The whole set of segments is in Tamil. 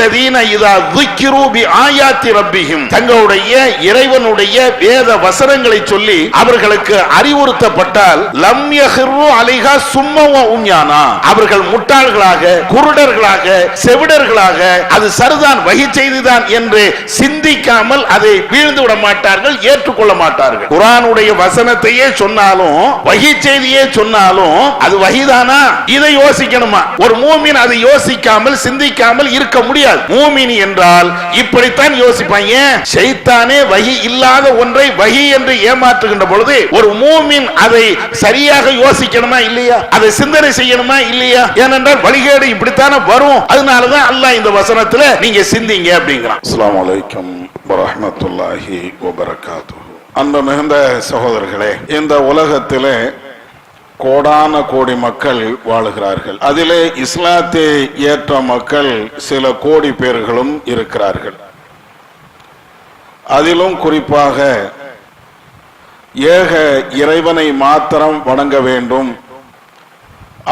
அல்லதீன இதா துக்கிரு பி ஆயாத்தி ரப்பிஹிம் தங்களுடைய இறைவனுடைய வேத வசனங்களை சொல்லி அவர்களுக்கு அறிவுறுத்தப்பட்டால் லம் யஹிரு அலைஹா சும்மவ உஞ்ஞானா அவர்கள் முட்டாள்களாக குருடர்களாக செவிடர்களாக அது சரிதான் வகி செய்துதான் என்று சிந்திக்காமல் அதை வீழ்ந்து விட மாட்டார்கள் ஏற்றுக்கொள்ள மாட்டார்கள். குரானுடைய வசனத்தையே சொன்னாலும் வகி செய்தியே சொன்னாலும் அது வகிதானா? இதை யோசிக்கணுமா? ஒரு மூமின் அதை யோசிக்காமல் சிந்திக்காமல் இருக்க முடியாது. மூமினி என்றால் இப்படித்தான் யோசிப்பாங்க சைத்தானே வகி இல்லாத ஒன்றை வகி என்று ஏமாற்றுகின்ற பொழுது ஒரு மூமின் அதை சரியாக யோசிக்கணுமா இல்லையா? அதை சிந்தனை செய்யணுமா இல்லையா? ஏனென்றால் வழிகேடு இப்படித்தானே வரும். அதனாலதான் அல்லாஹ் இந்த வசனத்துல நீங்க சிந்திங்க அப்படிங்கிறான். அஸ்லாம் வலைக்கம் வரமத்துல்லாஹி வபரகாத்து அன்பு மிகுந்த சகோதரர்களே இந்த உலகத்திலே கோடான கோடி மக்கள் வாழுகிறார்கள். அதிலே இஸ்லாத்தை ஏற்ற மக்கள் சில கோடி பேர்களும் இருக்கிறார்கள். அதிலும் குறிப்பாக ஏக இறைவனை மாத்திரம் வணங்க வேண்டும்.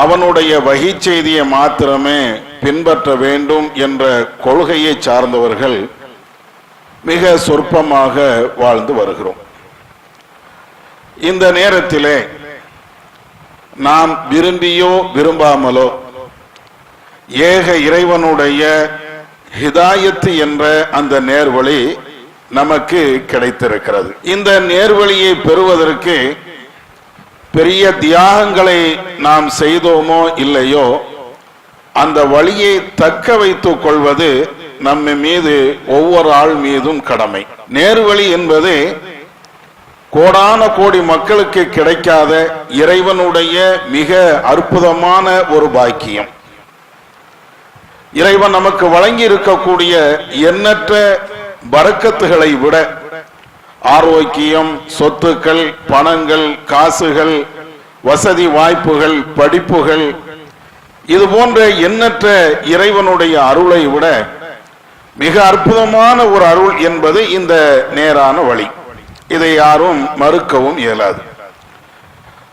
அவனுடைய வகை செய்தியை மாத்திரமே பின்பற்ற வேண்டும் என்ற கொள்கையை சார்ந்தவர்கள் மிக சொற்பமாக வாழ்ந்து வருகிறோம். இந்த நேரத்திலே நாம் விரும்பியோ விரும்பாமலோ ஏக இறைவனுடைய ஹிதாயத்து என்ற அந்த நேர்வழி நமக்கு கிடைத்திருக்கிறது. இந்த நேர்வழியை பெறுவதற்கு பெரிய தியாகங்களை நாம் செய்தோமோ இல்லையோ அந்த வழியை தக்க வைத்துக் கொள்வது நம்ம மீது ஒவ்வொரு ஆள் மீதும் கடமை. நேர்வழி என்பது கோடான கோடி மக்களுக்கு கிடைக்காத இறைவனுடைய மிக அற்புதமான ஒரு பாக்கியம். இறைவன் நமக்கு வழங்கி இருக்கக்கூடிய எண்ணற்ற வரக்கத்துகளை விட ஆரோக்கியம் சொத்துக்கள் பணங்கள் காசுகள் வசதி வாய்ப்புகள் படிப்புகள் இது போன்ற எண்ணற்ற இறைவனுடைய அருளை விட மிக அற்புதமான ஒரு அருள் என்பது இந்த நேரான வழி. இதை யாரும் மறுக்கவும் இயலாது.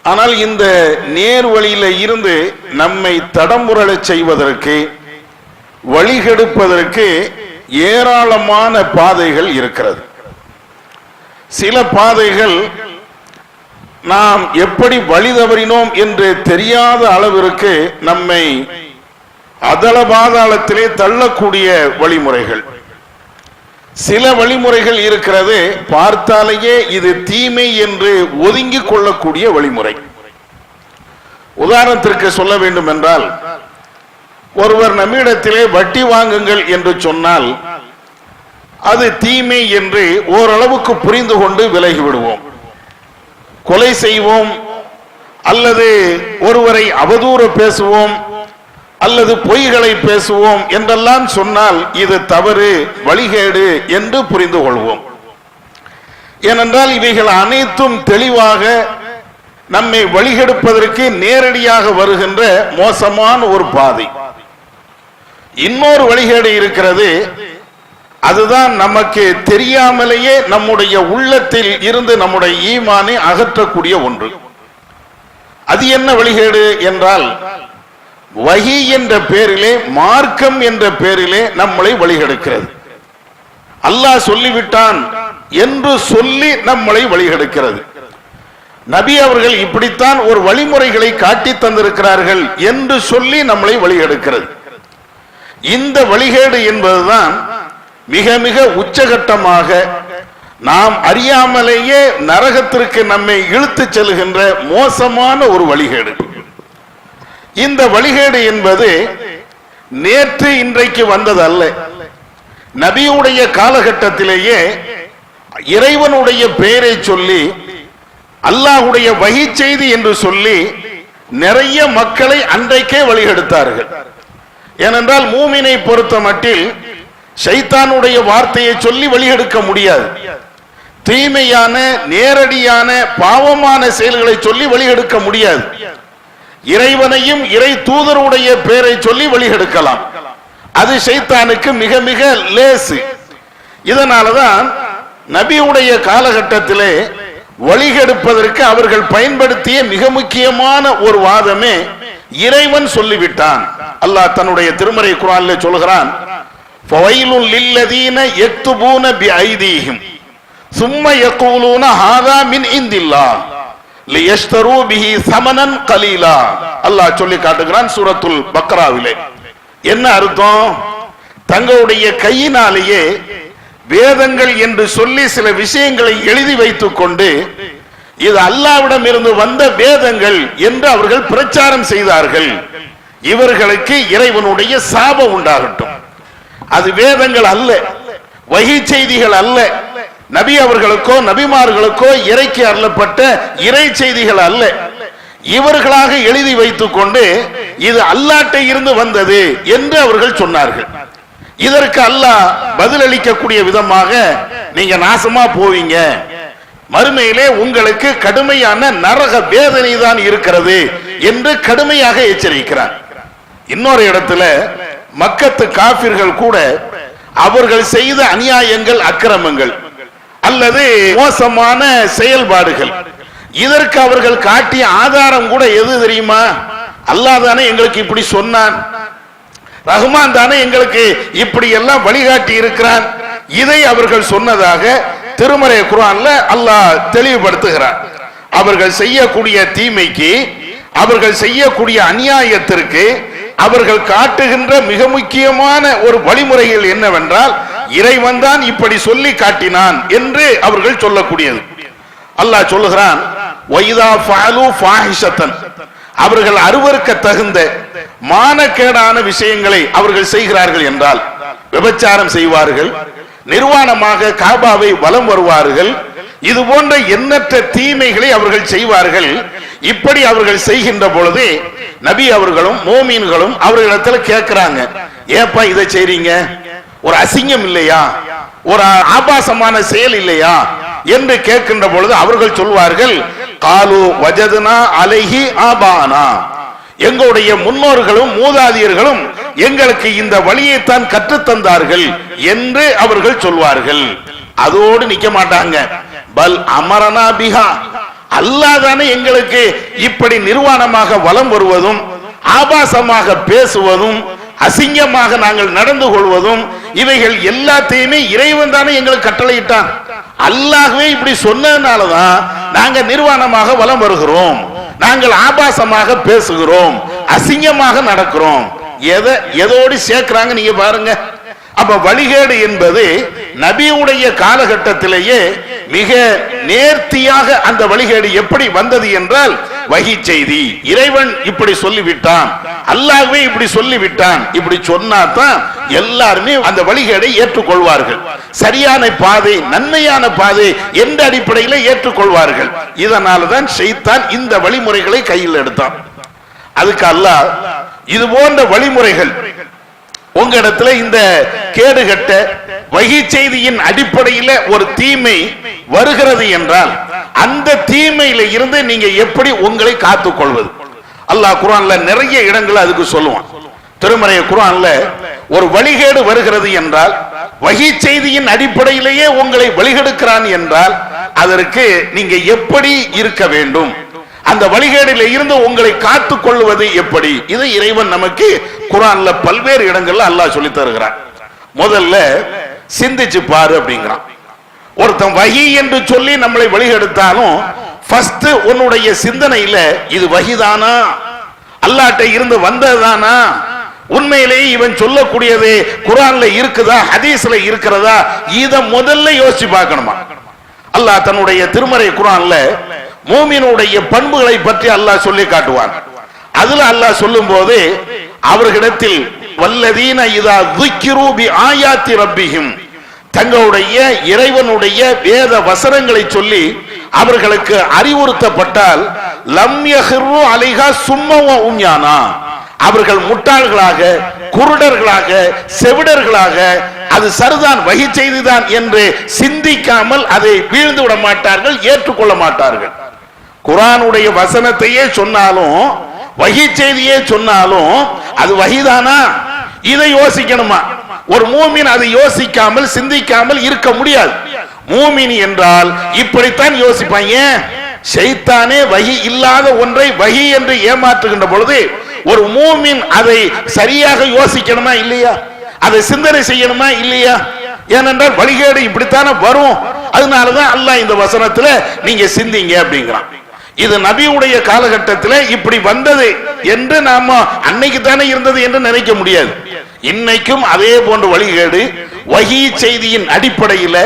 ஆனால் இந்த நேர் வழியில இருந்து நம்மை தடம்புரளச் செய்வதற்கு வழிகெடுப்பதற்கு ஏராளமான பாதைகள் இருக்கிறது. சில பாதைகள் நாம் எப்படி வழி தவறினோம் என்று தெரியாத அளவிற்கு நம்மை அதள பாதாளத்திலே தள்ளக்கூடிய வழிமுறைகள். சில வழிமுறைகள் இருக்கிறது. பார்த்தாலேயே இது தீமை என்று ஒதுங்கிக் கொள்ளக்கூடிய வழிமுறை. உதாரணத்திற்கு சொல்ல வேண்டும் என்றால் ஒருவர் நம்மிடத்திலே வட்டி வாங்குங்கள் என்று சொன்னால் அது தீமை என்று ஓரளவுக்கு புரிந்து கொண்டு விலகி விடுவோம். கொலை செய்வோம் அல்லது ஒருவரை அவதூற பேசுவோம் அல்லது பொய்களை பேசுவோம் என்றெல்லாம் சொன்னால் இது தவறு வழிகேடு என்று புரிந்து கொள்வோம். ஏனென்றால் இவைகள் அனைத்தும் தெளிவாக நம்மை வழிகெடுப்பதற்கு நேரடியாக வருகின்ற மோசமான ஒரு பாதை. இன்னொரு வழிகேடு இருக்கிறது அதுதான் நமக்கு தெரியாமலேயே நம்முடைய உள்ளத்தில் இருந்து நம்முடைய ஈமானை அகற்றக்கூடிய ஒன்று. அது என்ன வழிகேடு என்றால் வகி என்ற பேரிலே மார்க்கம் என்ற பேரிலே நம்மளை வழிகெடுக்கிறது. அல்லாஹ் சொல்லிவிட்டான் என்று சொல்லி நம்மளை வழிகெடுக்கிறது. நபி அவர்கள் இப்படித்தான் ஒரு வழிமுறைகளை காட்டி தந்திருக்கிறார்கள் என்று சொல்லி நம்மளை வழிகெடுக்கிறது. இந்த வழிகேடு என்பதுதான் மிக மிக உச்சகட்டமாக நாம் அறியாமலேயே நரகத்திற்கு நம்மை இழுத்துச் செல்கின்ற மோசமான ஒரு வழிகேடு. இந்த வழிகேடு என்பது நேற்று இன்றைக்கு வந்தது அல்ல நபியுடைய காலகட்டத்திலேயே இறைவனுடைய பெயரை சொல்லி அல்லாஹுடைய வகி செய்தி என்று சொல்லி நிறைய மக்களை அன்றைக்கே வழிகெடுத்தார்கள். ஏனென்றால் மூமினை பொறுத்த மட்டில் ஷைத்தானுடைய வார்த்தையை சொல்லி வழிகெடுக்க முடியாது. தீமையான நேரடியான பாவமான செயல்களை சொல்லி வழிகெடுக்க முடியாது. இறைவனையும் இறை தூதருடைய பெயரை சொல்லி வழிகெடுக்கலாம். அது சைத்தானுக்கு மிக மிக லேசு. இதனாலதான் நபியுடைய காலகட்டத்திலே வழிகெடுப்பதற்கு அவர்கள் பயன்படுத்திய மிக முக்கியமான ஒரு வாதமே இறைவன் சொல்லிவிட்டான். அல்லாஹ் தன்னுடைய திருமறை குரானிலே சொல்கிறான் சும்மா லில்லதீன ஹாதா மின் இந்தில்லா லியஷ்தரூ பிஹி சமனன் கலீலா. அல்லாஹ் சொல்லி காட்டுகிறான் சூரத்துல் பக்ராவிலே. என்ன அர்த்தம்? தங்களுடைய கையினாலேயே வேதங்கள் என்று சொல்லி சில விஷயங்களை எழுதி வைத்துக் கொண்டு இது அல்லாவிடம் இருந்து வந்த வேதங்கள் என்று அவர்கள் பிரச்சாரம் செய்தார்கள். இவர்களுக்கு இறைவனுடைய சாபம் உண்டாகட்டும். அது வேதங்கள் அல்ல வகி செய்திகள் அல்ல. நபி அவர்களுக்கோ நபிமார்களுக்கோ இறைக்கு அருளப்பட்ட இறை செய்திகள் அல்ல. இவர்களாக எழுதி வைத்துக் கொண்டு இது அல்லாட்டை இருந்து வந்தது என்று அவர்கள் சொன்னார்கள். இதற்கு அல்லாஹ் பதிலளிக்கக்கூடிய விதமாக நீங்க நாசமா போவீங்க. மறுமையிலே உங்களுக்கு கடுமையான நரக வேதனை தான் இருக்கிறது என்று கடுமையாக எச்சரிக்கிறார். இன்னொரு இடத்துல மக்கத்து காபிர்கள் கூட அவர்கள் செய்த அநியாயங்கள் அக்கிரமங்கள். அல்லது மோசமான செயல்பாடுகள். இதற்கு அவர்கள் காட்டிய ஆதாரம் கூட எது தெரியுமா? அல்லாஹ் தானே எங்களுக்கு இப்படி சொன்னான். ரஹ்மான் தானே எங்களுக்கு இப்படி எல்லாம் வழிகாட்டி இருக்கிறான். இதை அவர்கள் சொன்னதாக திருமறை குரான்ல அல்லாஹ் தெளிவுபடுத்துகிறார் அவர்கள் செய்யக்கூடிய தீமைக்கு அவர்கள் செய்யக்கூடிய அநியாயத்திற்கு அவர்கள் காட்டுகின்ற மிக முக்கியமான ஒரு வழிமுறைகள் என்னவென்றால் இறைவன் தான் இப்படி சொல்லி காட்டினான் என்று அவர்கள் சொல்லக்கூடியது. அல்லாஹ் சொல்லுகிறான் அவர்கள் அருவருக்க தகுந்த மானக்கேடான விஷயங்களை அவர்கள் செய்கிறார்கள் என்றால் விபச்சாரம் செய்வார்கள் நிர்வாணமாக காபாவை வலம் வருவார்கள் இது போன்ற எண்ணற்ற தீமைகளை அவர்கள் செய்வார்கள். இப்படி அவர்கள் செய்கின்ற பொழுது நபி அவர்களும் மோமீன்களும் அவர்களிடத்துல கேட்கிறாங்க ஏப்பா இதை செய்றீங்க? ஒரு அசிங்கம் இல்லையா? ஒரு ஆபாசமான செயல் இல்லையா? என்று கேட்கின்ற பொழுது அவர்கள் சொல்வார்கள் காலு வஜதுனா அலைஹி ஆபானா. எங்களுடைய முன்னோர்களும் மூதாதியர்களும் எங்களுக்கு இந்த வழியைத்தான் கற்றுத்தந்தார்கள் என்று அவர்கள் சொல்வார்கள். அதோடு நிக்க மாட்டாங்க. பல் அமரனா பிஹா. அல்லாதானே எங்களுக்கு இப்படி நிர்வாணமாக வலம் வருவதும் ஆபாசமாக பேசுவதும் அசிங்கமாக நாங்கள் நடந்து கொள்வதும் இவைகள் எல்லாத்தையுமே இறைவன் தானே எங்களுக்கு கட்டளையிட்டான். அல்லாகவே இப்படி சொன்னதுனாலதான் நாங்க நிர்வாணமாக வலம் வருகிறோம். நாங்கள் ஆபாசமாக பேசுகிறோம் அசிங்கமாக நடக்கிறோம். எதை எதோடு சேர்க்கிறாங்க நீங்க பாருங்க. அப்ப வழிகேடு என்பது நபியுடைய காலகட்டத்திலேயே மிக நேர்த்தியாக அந்த வழிகேடு எப்படி வந்தது என்றால் வகி செய்தி. இறைவன் இப்படி சொல்லிவிட்டான். அல்லாஹ்வே இப்படி சொல்லிவிட்டான். இப்படி சொன்னா தான் எல்லாருமே அந்த வழிகேடை ஏற்றுக்கொள்வார்கள். சரியான பாதை நன்மையான பாதை எந்த அடிப்படையில் ஏற்றுக்கொள்வார்கள். இதனால தான் செய்தான் இந்த வழிமுறைகளை கையில் எடுத்தான். அதுக்கு அல்லாஹ் இது போன்ற வழிமுறைகள் உங்க இடத்துல இந்த கேடுகட்ட வகை செய்தியின் அடிப்படையில ஒரு தீமை வருகிறது என்றால் அந்த தீமையில இருந்து நீங்க எப்படி உங்களை காத்து கொள்வது அல்லாஹ் குரான்ல நிறைய இடங்கள் அதுக்கு சொல்லுவான். திருமறைய குரான்ல ஒரு வழிகேடு வருகிறது என்றால் வகை செய்தியின் அடிப்படையிலேயே உங்களை வழிகெடுக்கிறான் என்றால் அதற்கு நீங்க எப்படி இருக்க வேண்டும்? அந்த வழிகேடில் இருந்து உங்களை காத்துக் கொள்வது எப்படி? இது இறைவன் நமக்கு குரான்ல பல்வேறு இடங்கள்ல அல்லாஹ் சொல்லி தருகிறான். முதல்ல சிந்திச்சு பாரு அப்படிங்கிறான். ஒருத்தன் வகி என்று சொல்லி நம்மளை வழிகெடுத்தாலும் ஃபர்ஸ்ட் உன்னுடைய சிந்தனையில இது வகிதானா? அல்லாட்ட இருந்து வந்ததுதானா? உண்மையிலேயே இவன் சொல்லக்கூடியது குரான்ல இருக்குதா ஹதீஸ்ல இருக்கிறதா? இத முதல்ல யோசிச்சு பார்க்கணுமா? அல்லாஹ் தன்னுடைய திருமறை குரான்ல மூமினுடைய பண்புகளை பற்றி அல்லாஹ் சொல்லி காட்டுவான். அதுல அல்லாஹ் சொல்லும் போது அவர்களிடத்தில் வல்லதீன இதா துக்கிரூபி ஆயாத்தி ரப்பியும் தங்களுடைய இறைவனுடைய வேத வசனங்களை சொல்லி அவர்களுக்கு அறிவுறுத்தப்பட்டால் லம் யஹிரு அலைஹா சும்மவ உஞ்ஞானா அவர்கள் முட்டாள்களாக குருடர்களாக செவிடர்களாக அது சரிதான் வகை செய்துதான் என்று சிந்திக்காமல் அதை வீழ்ந்து விட மாட்டார்கள் ஏற்றுக்கொள்ள மாட்டார்கள். குரானுடைய வசனத்தையே சொன்னாலும் வகி செய்தியே சொன்னாலும் அது வகிதானா? இதை யோசிக்கணுமா? ஒரு மூமின் அதை யோசிக்காமல் சிந்திக்காமல் இருக்க முடியாது. மூமின் என்றால் இப்படித்தான் யோசிப்பான். ஏன்? வகி இல்லாத ஒன்றை வகி என்று ஏமாற்றுகின்ற பொழுது ஒரு மூமின் அதை சரியாக யோசிக்கணுமா இல்லையா? அதை சிந்தனை செய்யணுமா இல்லையா? ஏனென்றால் வழிகேடு இப்படித்தானே வரும். அதனாலதான் அல்லாஹ் இந்த வசனத்துல நீங்க சிந்திங்க அப்படிங்கிறான். இது நபியுடைய காலகட்டத்தில் இப்படி வந்தது என்று நாம அன்னைக்கு தானே இருந்தது என்று நினைக்க முடியாது. இன்னைக்கும் அதே போன்ற வழிகேடு வகி செய்தியின் அடிப்படையில்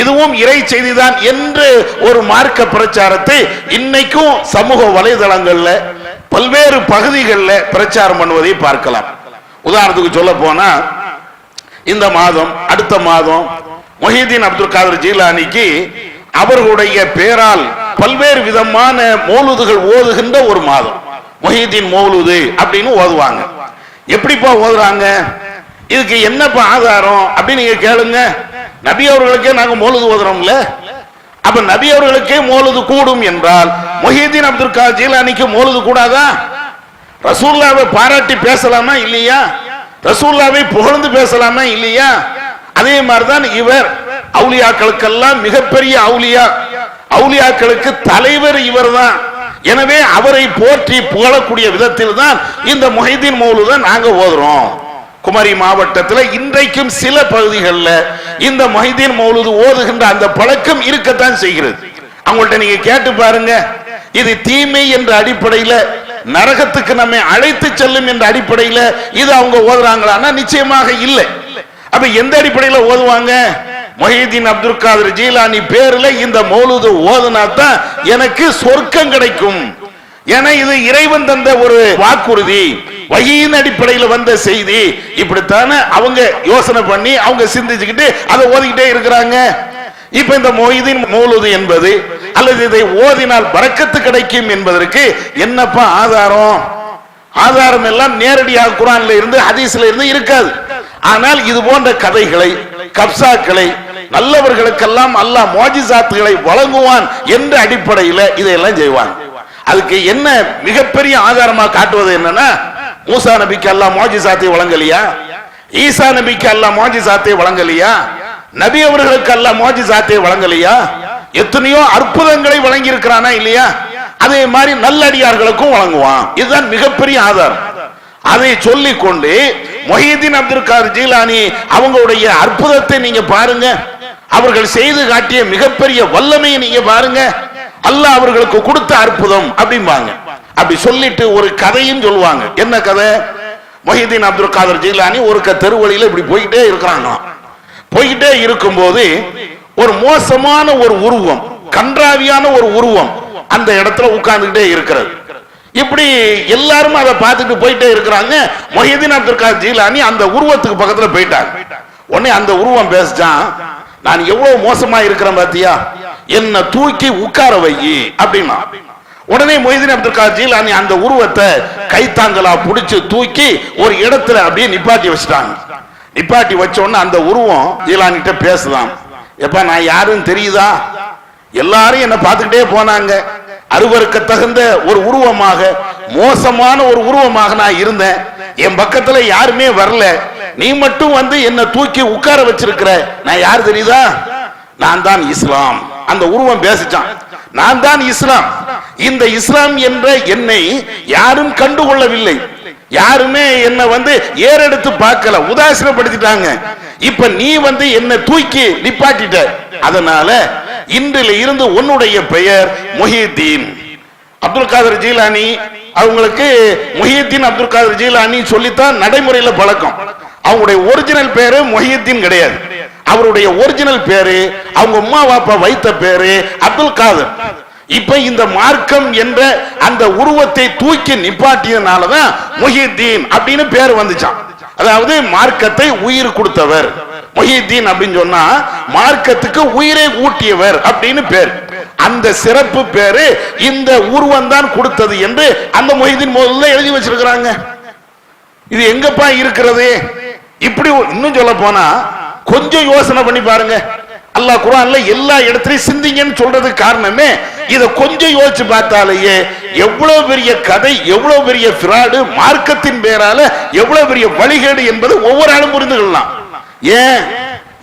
இதுவும் இறை செய்திதான் என்று ஒரு மார்க்க பிரச்சாரத்தை இன்னைக்கும் சமூக வலைதளங்கள்ல பல்வேறு பகுதிகளில் பிரச்சாரம் பண்ணுவதை பார்க்கலாம். உதாரணத்துக்கு சொல்ல போனா இந்த மாதம் அடுத்த மாதம் மொஹிதீன் அப்துல் காதர் ஜீலானிக்கு அவர்களுடைய பேரால் பல்வேறு விதமான மௌலுதுகள் ஓதுகின்ற ஒரு மாதம். மொஹிதீன் மௌலுது அப்படின்னு ஓதுவாங்க. எப்படிப்பா ஓதுறாங்க? இதுக்கு என்னப்பா ஆதாரம் அப்படின்னு நீங்க கேளுங்க. நபி அவர்களுக்கே நாங்க மௌலுது ஓதுறோம்ல. அப்ப நபி அவர்களுக்கே மௌலுது கூடும் என்றால் மொஹிதீன் அப்துல் காஜில் அன்னைக்கு மௌலுது கூடாதா? ரசூல்லாவை பாராட்டி பேசலாமா இல்லையா? ரசூல்லாவை புகழ்ந்து பேசலாமா இல்லையா? அதே மாதிரிதான் இவர் அவுலியாக்களுக்கெல்லாம் மிகப்பெரிய அவுலியா அவுலியாக்களுக்கு தலைவர் இவர்தான். எனவே அவரை போற்றி புகழக்கூடிய விதத்தில் தான் இந்த முஹைதீன் மௌலுதான் நாங்க ஓதுறோம். குமரி மாவட்டத்தில் இன்றைக்கும் சில பகுதிகளில் இந்த மொஹிதீன் மௌலுது ஓதுகின்ற அந்த பழக்கம் இருக்கத்தான் செய்கிறது. அவங்கள்ட்ட நீங்க கேட்டு பாருங்க. இது தீமை என்ற அடிப்படையில் நரகத்துக்கு நம்மை அழைத்து செல்லும் என்ற அடிப்படையில் இது அவங்க ஓதுறாங்களான்னா நிச்சயமாக இல்லை. அப்ப எந்த அடிப்படையில் ஓதுவாங்க? மொஹிதீன் அப்துல் காதர் ஜீலானி பேர்ல இந்த மௌலுது ஓதுனா தான் எனக்கு சொர்க்கம் கிடைக்கும். ஏன்னா இது இறைவன் தந்த ஒரு வாக்குறுதி. வகையின் அடிப்படையில் வந்த செய்தி. இப்படித்தானே அவங்க யோசனை பண்ணி அவங்க சிந்திச்சுக்கிட்டு அதை ஓதிக்கிட்டே இருக்கிறாங்க. இப்ப இந்த மொய்தீன் மௌலுது என்பது அல்லது இதை ஓதினால் பறக்கத்து கிடைக்கும் என்பதற்கு என்னப்பா ஆதாரம்? ஆதாரம் எல்லாம் நேரடியாக குரான்ல இருந்து ஹதீஸ்ல இருந்து இருக்காது. ஆனால் இது போன்ற கதைகளை கப்சாக்களை நல்லவர்களுக்கெல்லாம் அல்லாஹ் மோஜிசாத்துகளை வழங்குவான் என்ற அடிப்படையில் இதையெல்லாம் செய்வான். அதுக்கு என்ன மிகப்பெரிய ஆதாரமா காட்டுவது என்னன்னா மூசா நபிக்கு அல்லாஹ் மோஜிசாத்தை வழங்கலையா? ஈசா நபிக்கு அல்லாஹ் மோஜிசாத்தை வழங்கலையா? நபி அவர்களுக்கு அல்லாஹ் மோஜிசாத்தை வழங்கலையா? எத்தனையோ அற்புதங்களை வழங்கி இருக்கிறானா இல்லையா? அதே மாதிரி நல்லடியார்களுக்கும் வழங்குவான். இதுதான் மிகப்பெரிய ஆதாரம். அதை சொல்லிக் கொண்டு மொஹிதீன் அப்துல் கார் ஜீலானி அவங்களுடைய அற்புதத்தை நீங்க பாருங்க. அவர்கள் செய்து காட்டிய மிகப்பெரிய வல்லமையை நீங்க பாருங்க. அல்லாஹ் அவர்களுக்கு கொடுத்த அற்புதம் அப்படிம்பாங்க. அப்படி சொல்லிட்டு ஒரு கதையும் சொல்லுவாங்க. என்ன கதை? மொஹிதீன் அப்துல் காதர் ஜீலானி ஒரு க தெருவழியில இப்படி போய்கிட்டே இருக்கிறாங்களாம். போய்கிட்டே இருக்கும்போது ஒரு மோசமான ஒரு உருவம் கன்றாவியான ஒரு உருவம் அந்த இடத்துல உட்கார்ந்துகிட்டே இருக்கிறது. இப்படி எல்லாரும் அதை பார்த்துட்டு போயிட்டே இருக்கிறாங்க. மொஹிதீன் அப்துல் காதர் ஜீலானி அந்த உருவத்துக்கு பக்கத்துல போயிட்டாங்க. உடனே அந்த உருவம் பேசிட்டான் நான் எவ்வளவு மோசமா இருக்கிறேன் பாத்தியா? என்ன தூக்கி உட்கார வை அப்படின்னா. உடனே மொய்தீன் அப்துல் காதர் ஜீலானி அந்த உருவத்தை கைத்தாங்கலா புடிச்சு தூக்கி ஒரு இடத்துல அப்படியே நிப்பாட்டி வச்சுட்டாங்க. நிப்பாட்டி வச்ச உடனே அந்த உருவம் ஜீலானிட்ட பேசுதான். எப்ப நான் யாருன்னு தெரியுதா? எல்லாரும் என்ன பார்த்துக்கிட்டே போனாங்க. அருவருக்க தகுந்த ஒரு உருவமாக மோசமான ஒரு உருவமாக நான் இருந்தேன். என் பக்கத்துல யாருமே வரல. நீ மட்டும் வந்து என்ன தூக்கி உட்கார வச்சிருக்கிற. நான் யார் தெரியுதா? நான் தான் இஸ்லாம். அந்த உருவம் பேசிச்சான். நான் தான் இஸ்லாம். இந்த இஸ்லாம் என்ற என்னை யாரும் கண்டுகொள்ளவில்லை. யாருமே என்ன வந்து ஏறெடுத்து பார்க்கல உதாசீனப்படுத்திட்டாங்க. இப்ப நீ வந்து என்ன தூக்கி நிப்பாட்டிட்ட. அதனால இன்றில் இருந்து உன்னுடைய பெயர் முஹிதீன். அப்துல் காதர் ஜீலானி அவங்களுக்கு முஹியத்தீன் அப்துல் காதர் ஜீலானி சொல்லித்தான் நடைமுறையில பழக்கம். அவங்களுடைய ஒரிஜினல் பேரு முஹியத்தீன் கிடையாது. அவருடைய ஒரிஜினல் பேரு அவங்க அம்மா பாப்பா வைத்த பேரு அப்துல் காதர். இப்ப இந்த மார்க்கம் என்ற அந்த உருவத்தை தூக்கி நிப்பாட்டியதுனாலதான் முஹிதீன் அப்படின்னு பேர் வந்துச்சான் அதாவது மார்க்கத்தை உயிர் கொடுத்தவர். மொஹிதீன் அப்படின்னு சொன்னா மார்க்கத்துக்கு உயிரை ஊட்டியவர் அப்படின்னு பேர். அந்த சிறப்பு பேரு இந்த உருவம் தான் கொடுத்தது என்று அந்த மொஹிதீன் முதல்ல எழுதி வச்சிருக்கிறாங்க. இது எங்கப்பா இருக்கிறது? இப்படி இன்னும் சொல்ல போனா கொஞ்சம் யோசனை பண்ணி பாருங்க. அல்லாஹ் குரான்ல எல்லா இடத்துலயும் சிந்திங்கன்னு சொல்றது காரணமே இத கொஞ்சம் யோசிச்சு பார்த்தாலேயே எவ்வளவு பெரிய கதை எவ்வளவு பெரிய பிராடு மார்க்கத்தின் பேரால எவ்வளவு பெரிய வழிகேடு என்பது ஒவ்வொரு ஆளும் புரிந்து கொள்ளலாம். ஏன்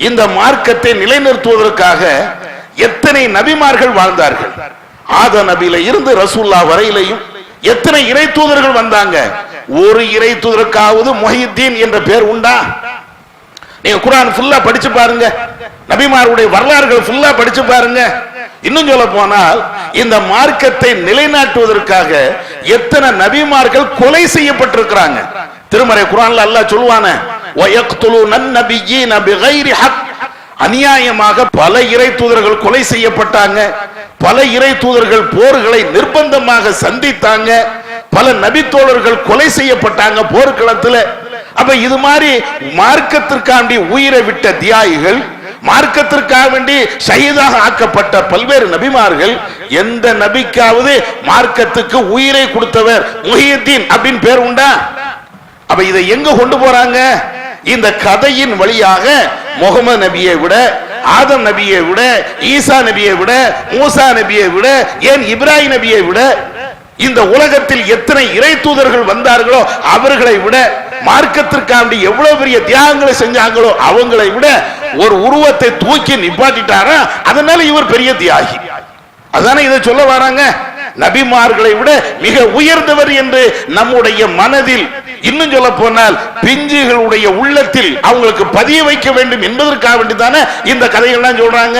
இந்த மார்க்கத்தை நிலைநிறுத்துவதற்காக எத்தனை நபிமார்கள் வாழ்ந்தார்கள்? ஆத நபியில இருந்து ரசூல்லா வரையிலையும் எத்தனை இறை தூதர்கள் வந்தாங்க? ஒரு இறை தூதருக்காவது மொஹித்தீன் என்ற பேர் உண்டா? நீங்க குரான் ஃபுல்லா படிச்சு பாருங்க. நபிமாருடைய வரலாறுகள் ஃபுல்லா படிச்சு பாருங்க. இன்னும் சொல்ல போனால் இந்த மார்க்கத்தை நிலைநாட்டுவதற்காக எத்தனை நபிமார்கள் கொலை செய்யப்பட்டிருக்கிறாங்க? திருமறை குரான்ல அல்லாஹ் சொல்லுவானே அநியாயமாக பல இறை தூதர்கள் கொலை செய்யப்பட்டாங்க. பல இறை தூதர்கள் போர்களை நிர்பந்தமாக சந்தித்தாங்க. பல நபித்தோழர்கள் கொலை செய்யப்பட்டாங்க போர்க்களத்தில். அப்ப இது மாதிரி மார்க்கத்திற்காண்டி உயிரை விட்ட தியாகிகள் மார்க்கத்திற்காக வேண்டி ஷஹீதாக ஆக்கப்பட்ட பல்வேறு நபிமார்கள் எந்த நபிக்காவது மார்க்கத்துக்கு உயிரை கொடுத்தவர் முஹியத்தீன் அப்படின்னு பேர் உண்டா? அப்ப இதை எங்க கொண்டு போறாங்க? இந்த கதையின் வழியாக முகமது நபியை விட ஆதம் நபியை விட ஈசா நபியை விட மூசா நபியை விட ஏன் இப்ராஹிம் நபியை விட இந்த உலகத்தில் எத்தனை இறை தூதர்கள் வந்தார்களோ அவர்களை விட மார்க்கத்திற்காண்டி எவ்வளவு பெரிய தியாகங்களை செஞ்சாங்களோ அவங்களை விட ஒரு உருவத்தை தூக்கி நிப்பாட்டிட்டாரா? அதனால இவர் பெரிய தியாகி. அதானே இதை சொல்ல வராங்க? நபிமார்களை விட மிக உயர்ந்தவர் என்று நம்முடைய மனதில் இன்னும் சொல்ல போனால் பிஞ்சுகளுடைய உள்ளத்தில் அவங்களுக்கு பதிய வைக்க வேண்டும் என்பதற்காக வேண்டிதானே இந்த கதைகள்லாம் சொல்றாங்க?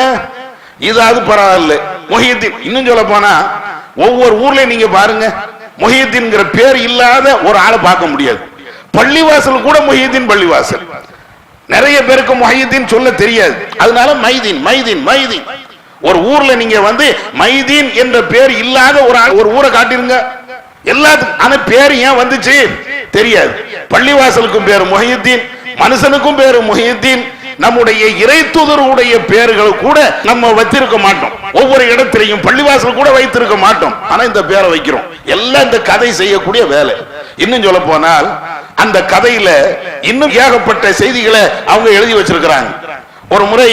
இதாவது பரவாயில்ல. மொஹியத்தின் இன்னும் சொல்ல போனா ஒவ்வொரு ஊர்ல நீங்க பாருங்க மொஹியத்தின்ங்கிற பேர் இல்லாத ஒரு ஆளை பார்க்க முடியாது. பள்ளிவாசல் கூட மொஹியத்தின் பள்ளிவாசல். நிறைய பேருக்கு மொஹியத்தின் சொல்ல தெரியாது. அதனால மைதீன் மைதீன் மைதீன். ஒரு ஊர்ல நீங்க வந்து மைதீன் என்ற பேர் இல்லாத ஒரு ஒரு ஊரை காட்டிருங்க. எல்லாத்துக்கும் ஆனா பேர் ஏன் வந்துச்சு? தெரியாது. பள்ளிவாசலுக்கும் பேர் முஹியுத்தீன் மனுஷனுக்கும் பேர் முஹியுத்தீன். நம்முடைய இறை தூதருடைய பெயர்களை கூட நம்ம வச்சிருக்க மாட்டோம். ஒவ்வொரு இடத்திலையும் பள்ளிவாசல் கூட வைத்திருக்க மாட்டோம். ஆனா இந்த பேரை வைக்கிறோம். எல்லாம் இந்த கதை செய்யக்கூடிய வேலை. இன்னும் சொல்ல போனால் அந்த கதையில இன்னும் ஏகப்பட்ட செய்திகளை அவங்க எழுதி வச்சிருக்கிறாங்க. ஒரு முறை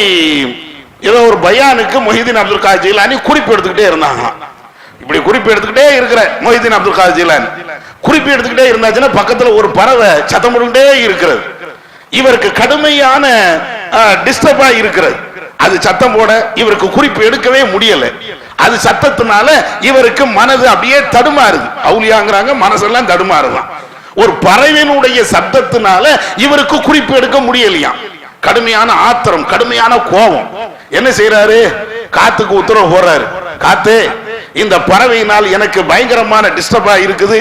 ஏதோ ஒரு பயானுக்கு மொஹிதீன் அப்துல் காஜிலானி குறிப்பு எடுத்துக்கிட்டே இருந்தாங்க இப்படி குறிப்பு எடுத்துக்கிட்டே இருக்கிற மொஹிதீன் அப்துல் காஜிலானி குறிப்பு எடுத்துக்கிட்டே இருந்தாச்சுன்னா பக்கத்துல ஒரு பறவை சத்தம் போட்டுக்கிட்டே இருக்கிறது. இவருக்கு கடுமையான டிஸ்டர்பா இருக்கிறது. அது சத்தம் போட இவருக்கு குறிப்பு எடுக்கவே முடியல. அது சத்தத்தினால இவருக்கு மனது அப்படியே தடுமாறுது. அவுலியாங்கிறாங்க மனசெல்லாம் தடுமாறுதான். ஒரு பறவையினுடைய சத்தத்தினால இவருக்கு குறிப்பு எடுக்க முடியலையாம் கடுமையான ஆத்திரம் கடுமையான கோபம். என்ன செய்யறாரு காத்துக்கு உத்தரவு போடுறாரு. காத்து இந்த பறவையினால் எனக்கு பயங்கரமான டிஸ்டர்பா இருக்குது.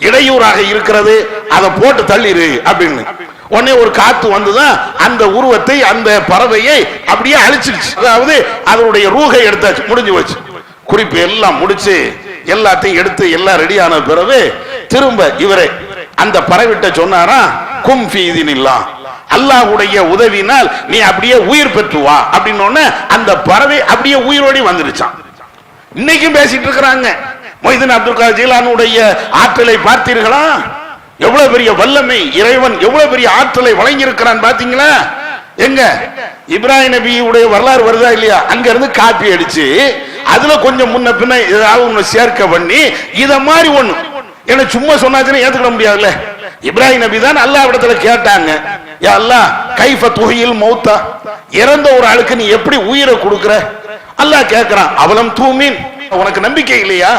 இடையூறாக இருக்கிறது அதை போட்டு தள்ளிரு அப்படின்னு. உடனே ஒரு காத்து வந்துதான் அந்த உருவத்தை அந்த பறவையை அப்படியே அழிச்சிருச்சு. அதாவது அதனுடைய ரூகை எடுத்தாச்சு முடிஞ்சு வச்சு குறிப்பு எல்லாம் முடிச்சு எல்லாத்தையும் எடுத்து எல்லாம் ரெடியான பிறகு திரும்ப இவரே அந்த பறவிட்ட சொன்னாரா கும் ஃபீதினில்லாம் அல்லாஹ்வுடைய உதவினால் நீ அப்படியே உயிர் பெற்று வா. அப்படின்னு அந்த பறவை அப்படியே உயிரோடி வந்துருச்சான் இன்னைக்கும் பேசிட்டு இருக்கிறாங்க. மொய்தீன் அப்துல் காதர் ஜீலானுடைய ஆற்றலை பார்த்தீர்களா? எவ்வளவு பெரிய வல்லமை இறைவன் எவ்வளவு பெரிய ஆற்றலை வழங்கியிருக்கிறான் பாத்தீங்களா எங்க? இப்ராஹிம் நபியுடைய வரலாறு வருதா இல்லையா? அங்க இருந்து காப்பி அடிச்சு அதுல கொஞ்சம் முன்ன பின்ன ஏதாவது ஒண்ணு சேர்க்க பண்ணி இத மாதிரி ஒண்ணு. என்ன சும்மா சொன்னாச்சுன்னா ஏத்துக்கிட முடியாதுல்ல. இப்ராஹிம் நபி தான் அல்லா இடத்துல கேட்டாங்க. ஏ அல்லாஹ் கைஃப துகையில் மௌத்தா? இறந்த ஒரு ஆளுக்கு நீ எப்படி உயிரை கொடுக்குற? அல்லாஹ் கேட்கிறான் அவலம் தூமீன். உனக்கு நம்பிக்கை இல்லையா?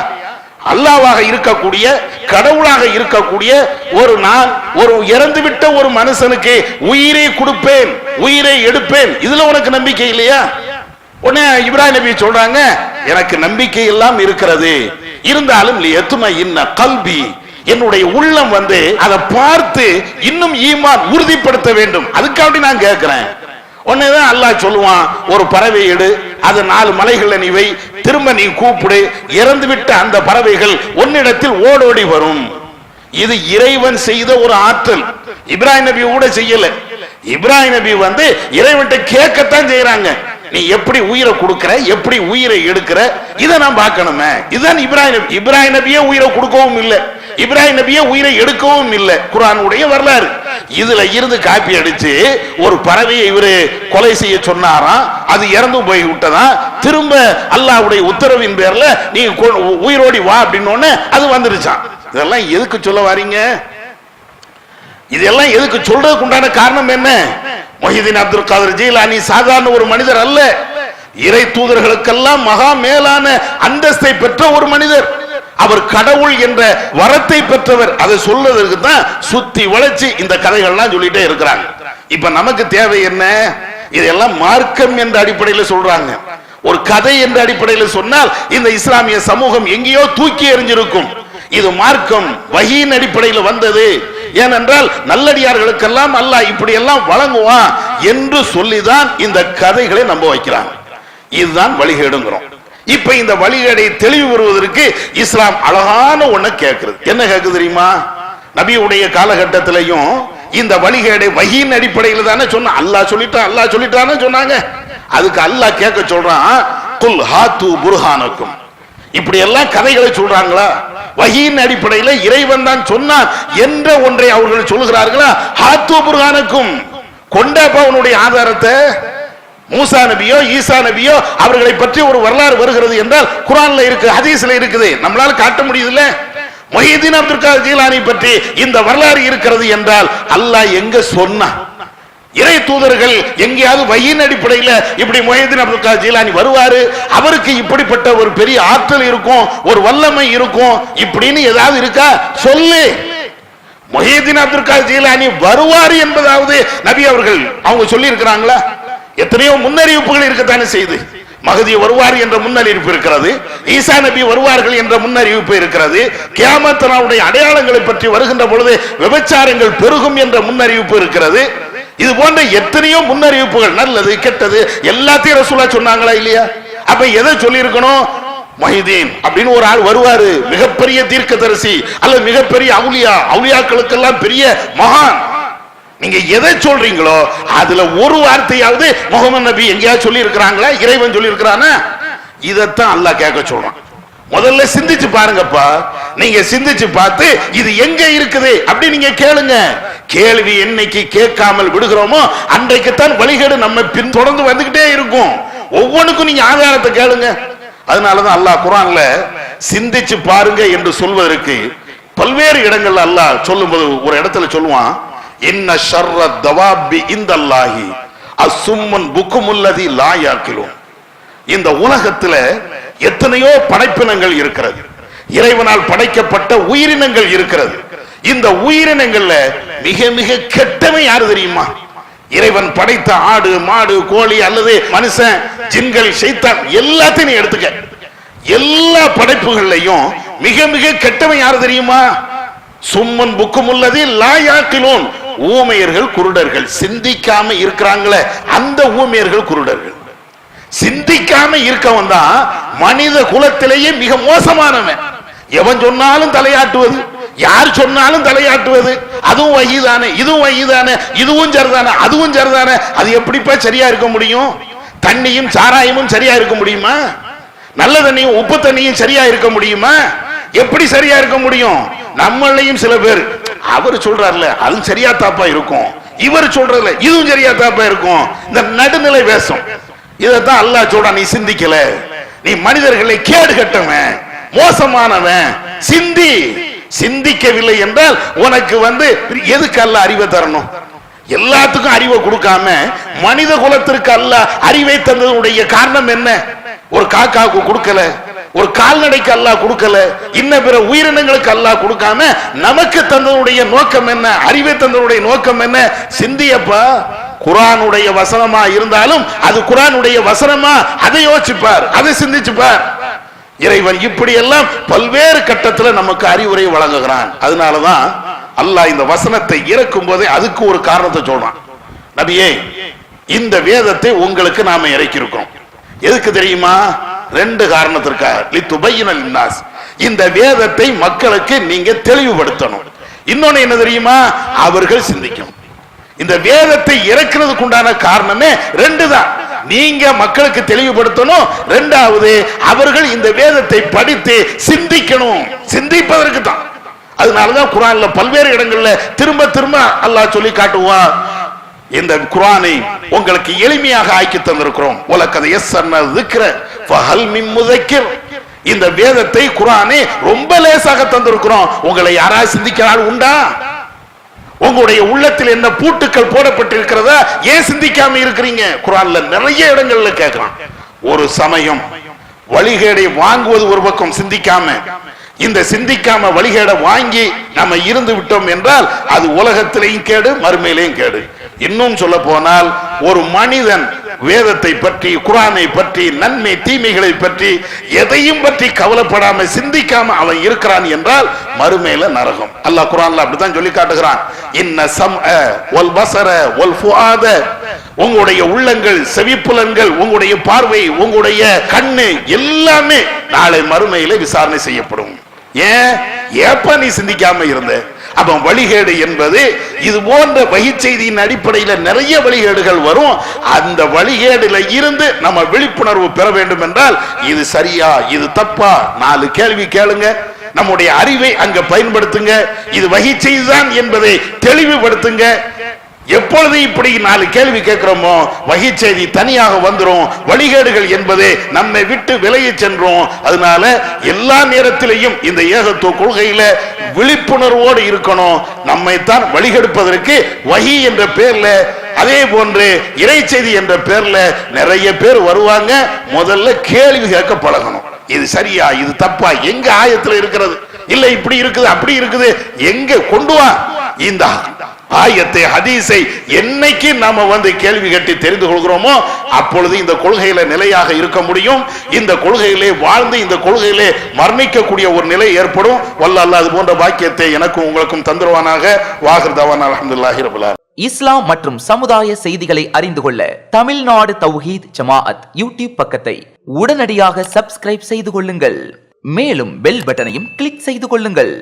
அல்லாவாக இருக்கக்கூடிய கடவுளாக இருக்கக்கூடிய ஒரு நான் ஒரு இறந்து விட்ட ஒரு மனுஷனுக்கு உயிரை கொடுப்பேன் உயிரை எடுப்பேன். இதுல உனக்கு நம்பிக்கை இல்லையா? உடனே இப்ராஹிம் நபி சொல்றாங்க எனக்கு நம்பிக்கை எல்லாம் இருக்கிறது. இருந்தாலும் எத்துமை இன்ன கல்வி என்னுடைய உள்ளம் வந்து அதை பார்த்து இன்னும் ஈமான் உறுதிப்படுத்த வேண்டும். அதுக்காண்டி நான் கேட்கிறேன். உடனேதான் அல்லாஹ் சொல்லுவான் ஒரு பறவை எடு அது நாலு மலைகளை நீ வை திரும்ப நீ கூப்பிடு இறந்து விட்ட அந்த பறவைகள் உன்னிடத்தில் ஓடோடி வரும். இது இறைவன் செய்த ஒரு ஆற்றல். இப்ராஹிம் நபி கூட செய்யல. இப்ராஹிம் நபி வந்து இறைவன்கிட்ட கேட்கத்தான் செய்யறாங்க நீ எப்படி உயிரை கொடுக்கிற எப்படி உயிரை எடுக்கிற இதை நான் பார்க்கணுமே. இதுதான் இப்ராஹிம் இப்ராஹிம் நபியே உயிரை கொடுக்கவும் இல்லை. இப்ராஹிம் நபியை உயிரை எடுக்கவும் இல்லை. குரானுடைய வரலாறு. இதுல இருந்து காப்பி அடிச்சு ஒரு பறவையை இவரு கொலை செய்ய சொன்னாராம். அது இறந்து போய் விட்டதா? திரும்ப அல்லாவுடைய உத்தரவின் பேர்ல நீ உயிரோடி வா அப்படின்னு உடனே அது வந்துருச்சான் இதெல்லாம் எதுக்கு சொல்ல வரீங்க? இதெல்லாம் எதுக்கு சொல்றதுக்கு உண்டான காரணம் என்ன? மொஹிதீன் அப்துல் காதர் ஜீலானி சாதாரண ஒரு மனிதர் அல்ல. இறை தூதர்களுக்கெல்லாம் மகா மேலான அந்தஸ்தை பெற்ற ஒரு மனிதர். அவர் கடவுள் என்ற வரத்தை பெற்றவர். அதை சொல்றதற்கு தான் சுத்தி வளைச்சு இந்த கதைகள்லாம் சொல்லிட்டே இருக்கிறாங்க. இப்ப நமக்கு தேவை என்ன? இதெல்லாம் மார்க்கம் என்ற அடிப்படையில் சொல்றாங்க. ஒரு கதை என்ற அடிப்படையில் சொன்னால் இந்த இஸ்லாமிய சமூகம் எங்கேயோ தூக்கி எறிஞ்சிருக்கும். இது மார்க்கம் வகையின் அடிப்படையில் வந்தது. ஏனென்றால் நல்லடியார்களுக்கெல்லாம் அல்ல இப்படி எல்லாம் வழங்குவான் என்று சொல்லிதான் இந்த கதைகளை நம்ப வைக்கிறாங்க இதுதான் வழிகேடுங்கிறோம். இப்ப இந்த வழிகேடை தெளிவு வருவதற்கு இஸ்லாம் அழகான ஒண்ணு கேட்கிறது. என்ன கேட்குது தெரியுமா? நபியுடைய காலகட்டத்திலையும் இந்த வழிகேடை வகியின் அடிப்படையில் தானே சொன்ன அல்லாஹ் சொல்லிட்டான் அல்லாஹ் சொல்லிட்டான்னு சொன்னாங்க. அதுக்கு அல்லாஹ் கேட்க சொல்றான் குல் ஹாத்து புர்ஹானக்கும். இப்படி எல்லாம் கதைகளை சொல்றாங்களா? வகியின் அடிப்படையில் இறைவன் தான் சொன்னான் என்ற ஒன்றை அவர்கள் சொல்லுகிறார்களா? ஹாத்து புர்ஹானக்கும். கொண்டாப்பா உன்னுடைய ஆதாரத்தை மூசா நபியோ ஈசா நபியோ அவர்களை பற்றி ஒரு வரலாறு வருகிறது என்றால் குரான்ல இருக்கு ஹதீஸ்ல இருக்குது. நம்மளால காட்ட முடியுதுல்ல? மொஹிதீன் அப்துல் காதர் ஜீலானி பற்றி இந்த வரலாறு இருக்கிறது என்றால் அல்லாஹ் எங்க சொன்னா? இறை தூதர்கள் எங்கேயாவது வையின் அடிப்படையில் இப்படி மொஹிதீன் அப்துல் காதர் ஜீலானி வருவாரு? அவருக்கு இப்படிப்பட்ட ஒரு பெரிய ஆற்றல் இருக்கும் ஒரு வல்லமை இருக்கும் இப்படின்னு ஏதாவது இருக்கா? சொல்லு. மொஹிதீன் அப்துல் காதர் ஜீலானி வருவாரு என்பதாவது நபி அவர்கள் அவங்க சொல்லி இருக்கிறாங்களா எத்தனையோ முன்னறிவிப்புகள் இருக்கத்தானே செய்து. மகதி வருவார் என்ற முன்னறிவிப்பு இருக்கிறது. ஈசா நபி வருவார்கள் என்ற முன்னறிவிப்பு இருக்கிறது. கியாமத்தனாவுடைய அடையாளங்களை பற்றி வருகின்ற பொழுது விபச்சாரங்கள் பெருகும் என்ற முன்னறிவிப்பு இருக்கிறது. இது போன்ற எத்தனையோ முன்னறிவிப்புகள் நல்லது கெட்டது எல்லாத்தையும் ரசூலா சொன்னாங்களா இல்லையா? அப்ப எதை சொல்லியிருக்கணும்? மஹிதீன் அப்படின்னு ஒரு ஆள் வருவாரு. மிகப்பெரிய தீர்க்கதரிசி அல்லது மிகப்பெரிய அவுலியா அவுலியாக்களுக்கெல்லாம் பெரிய மகான். நீங்க எதை சொல்றீங்களோ அதுல ஒரு வார்த்தையாவது முகமது நபி எங்கேயாவது சொல்லி இருக்கிறாங்களா இறைவன் சொல்லி இருக்கிறானா இதைத்தான் அல்லாஹ் கேட்க சொல்றான். முதல்ல சிந்திச்சு பாருங்கப்பா. நீங்க சிந்திச்சு பார்த்து இது எங்க இருக்குது அப்படி நீங்க கேளுங்க. கேள்வி என்னைக்கு கேட்காமல் விடுகிறோமோ அன்றைக்குத்தான் வழிகேடு நம்ம பின் தொடர்ந்து வந்துகிட்டே இருக்கும். ஒவ்வொன்றுக்கும் நீங்க ஆதாரத்தை கேளுங்க. அதனாலதான் அல்லாஹ் குரான்ல சிந்திச்சு பாருங்க என்று சொல்வதற்கு பல்வேறு இடங்கள்ல அல்லாஹ் சொல்லும்போது ஒரு இடத்துல சொல்லுவான் இன்ன ஷர்ர தவாபி இந்தல்லாஹி அசும்மன் புக்குமுல்லதி லாயாக்கிலும் இந்த உலகத்துல எத்தனையோ படைப்பினங்கள் இருக்கிறது. இறைவனால் படைக்கப்பட்ட உயிரினங்கள் இருக்கிறது. இந்த உயிரினங்கள்ல மிக மிக கெட்டவன் யாரு தெரியுமா? இறைவன் படைத்த ஆடு மாடு கோழி அல்லது மனுஷன் ஜின்கள் சைத்தான் எல்லாத்தையும் நீ எடுத்துக்க. எல்லா படைப்புகள்லையும் மிக மிக கெட்டவன் யாரு தெரியுமா? சும்மன் புக்கும் உள்ளது லாயாக்கிலோன். ஊமையர்கள் குருடர்கள். சிந்திக்காம இருக்கிறாங்களே அந்த ஊமையர்கள் குருடர்கள். சிந்திக்காம இருக்கவன் தான் மனித குலத்திலேயே மிக மோசமானவன். எவன் சொன்னாலும் தலையாட்டுவது யார் சொன்னாலும் தலையாட்டுவது அதுவும் வகிதானே இதுவும் வகிதானே இதுவும் சரிதானே அதுவும் சரிதானே அது எப்படிப்பா சரியா இருக்க முடியும்? தண்ணியும் சாராயமும் சரியா இருக்க முடியுமா? நல்ல தண்ணியும் உப்பு தண்ணியும் சரியா இருக்க முடியுமா? எப்படி சரியா இருக்க முடியும்? நம்மளையும் சில பேர். அவர் சொல்றாருல அதுவும் சரியா தாப்பா இருக்கும். இவர் சொல்றதுல இதுவும் சரியா தாப்பா இருக்கும். இந்த நடுநிலை வேஷம். இதைத்தான் அல்லாஹ் சொல்றான் நீ சிந்திக்கல. நீ மனிதர்களை கேடு கட்டவன் மோசமானவன். சிந்தி. சிந்திக்கவில்லை என்றால் உனக்கு வந்து எதுக்கு அல்ல அறிவை தரணும்? எல்லாத்துக்கும் அறிவை கொடுக்காம மனித குலத்திற்கு அல்ல அறிவை தந்ததுடைய காரணம் என்ன? ஒரு காக்காவுக்கு கொடுக்கல. ஒரு கால்நடைக்கு அல்லாஹ் கொடுக்கல இன்ன பிற உயிரினங்களுக்கு அல்லாஹ் கொடுக்காம நமக்கு தந்தனுடைய நோக்கம் என்ன அறிவை தந்தனுடைய நோக்கம் என்ன? சிந்தியப்பா குரானுடைய வசனமா இருந்தாலும் அது குரானுடைய வசனமா? அதை யோசிச்சுப்பார் அதை சிந்திச்சுப்பார். இறைவன் இப்படி எல்லாம் பல்வேறு கட்டத்துல நமக்கு அறிவுரை வழங்குகிறான். அதனாலதான் அல்லாஹ் இந்த வசனத்தை இறக்கும் போதே அதுக்கு ஒரு காரணத்தை சொல்றான். நபியே இந்த வேதத்தை உங்களுக்கு நாம இறக்கியிருக்கோம் எதுக்கு தெரியுமா? ரெண்டு காரணத்திற்காக. லித்துபையினல் இந்த வேதத்தை மக்களுக்கு நீங்க தெளிவுபடுத்தணும். இன்னொன்னு என்ன தெரியுமா? அவர்கள் சிந்திக்கும் இந்த வேதத்தை இறக்குறதுக்கு உண்டான காரணமே ரெண்டு தான் நீங்க மக்களுக்கு தெளிவுபடுத்தணும். ரெண்டாவது அவர்கள் இந்த வேதத்தை படித்து சிந்திக்கணும். சிந்திப்பதற்கு தான் அதனாலதான் குரான்ல பல்வேறு இடங்கள்ல திரும்ப திரும்ப அல்லாஹ் சொல்லி காட்டுவான். இந்த குரானை உங்களுக்கு எளிமையாக ஆக்கி தந்திருக்கிறோம். உலகதை எஸ் இருக்கிற முதக்கிர் இந்த வேதத்தை குரானை ரொம்ப லேசாக தந்திருக்கிறோம். உங்களை யாராவது சிந்திக்கிறாள் உண்டா? உங்களுடைய உள்ளத்தில் என்ன பூட்டுக்கள் போடப்பட்டிருக்கிறதா? ஏன் சிந்திக்காம இருக்கிறீங்க? குரான்ல நிறைய இடங்கள்ல கேட்கலாம். ஒரு சமயம் வழிகேடை வாங்குவது ஒரு பக்கம் சிந்திக்காம இந்த சிந்திக்காம வழிகேட வாங்கி நம்ம இருந்து விட்டோம் என்றால் அது உலகத்திலையும் கேடு மறுமையிலையும் கேடு. இன்னும் சொல்ல போனால் ஒரு மனிதன் வேதத்தை பற்றி குரானை பற்றி நன்மை தீமைகளை பற்றி எதையும் பற்றி கவலைப்படாம சிந்திக்காம அவன் இருக்கிறான் என்றால் மறுமையில நரகம். அல்லாஹ் குரான்ல அப்படித்தான் சொல்லி காட்டுகிறான். இன்ன சம் ஒல் பசர ஒல் ஃபுஆத. உங்களுடைய உள்ளங்கள் செவிப்புலன்கள் உங்களுடைய பார்வை உங்களுடைய கண்ணு எல்லாமே நாளை மறுமையில விசாரணை செய்யப்படும். ஏன்? ஏப்ப நீ சிந்திக்காம இருந்த? அப்ப வழிகேடு என்பது இது போன்ற வகை செய்தியின் அடிப்படையில் நிறைய வழிகேடுகள் வரும். அந்த வழிகேடுல இருந்து நம்ம விழிப்புணர்வு பெற வேண்டும் என்றால் இது சரியா இது தப்பா? நாலு கேள்வி கேளுங்க. நம்முடைய அறிவை அங்க பயன்படுத்துங்க. இது வகை செய்திதான் என்பதை தெளிவுபடுத்துங்க. எப்பொழுது இப்படி நாலு கேள்வி கேட்கிறோமோ வகை செய்தி தனியாக வந்துரும். வழிகேடுகள் என்பது நம்மை விட்டு விலகி சென்றோம். அதனால எல்லா நேரத்திலையும் இந்த ஏகத்துவ கொள்கையில விழிப்புணர்வோடு இருக்கணும். நம்மைத்தான் வழிகெடுப்பதற்கு வகி என்ற பேர்ல அதே போன்று இறைச்செய்தி என்ற பேர்ல நிறைய பேர் வருவாங்க. முதல்ல கேள்வி கேட்க பழகணும். இது சரியா இது தப்பா எங்க ஆயத்துல இருக்கிறது? இல்ல இப்படி இருக்குது அப்படி இருக்குது. எங்க கொண்டு வா? இந்த ஆயத்தை ஹதீஸை என்னைக்கு நாம வந்து கேள்வி கட்டி தெரிந்து கொள்கிறோமோ அப்பொழுது இந்த கொள்கையில நிலையாக இருக்க முடியும். இந்த கொள்கையிலே வாழ்ந்து இந்த கொள்கையிலே மரணிக்கக்கூடிய ஒரு நிலை ஏற்படும். வல்ல அல்லாஹ் அது போன்ற பாக்கியத்தை எனக்கும் உங்களுக்கும் தந்துருவானாக. வாகிருதவான் அலமதுல்லாஹி ரபுல்லா இஸ்லாம் மற்றும் சமுதாய செய்திகளை அறிந்து கொள்ள தமிழ்நாடு தௌஹீத் ஜமாஅத் யூடியூப் பக்கத்தை உடனடியாக சப்ஸ்கிரைப் செய்து கொள்ளுங்கள். மேலும் பெல் பட்டனையும் கிளிக் செய்து கொள்ளுங்கள்.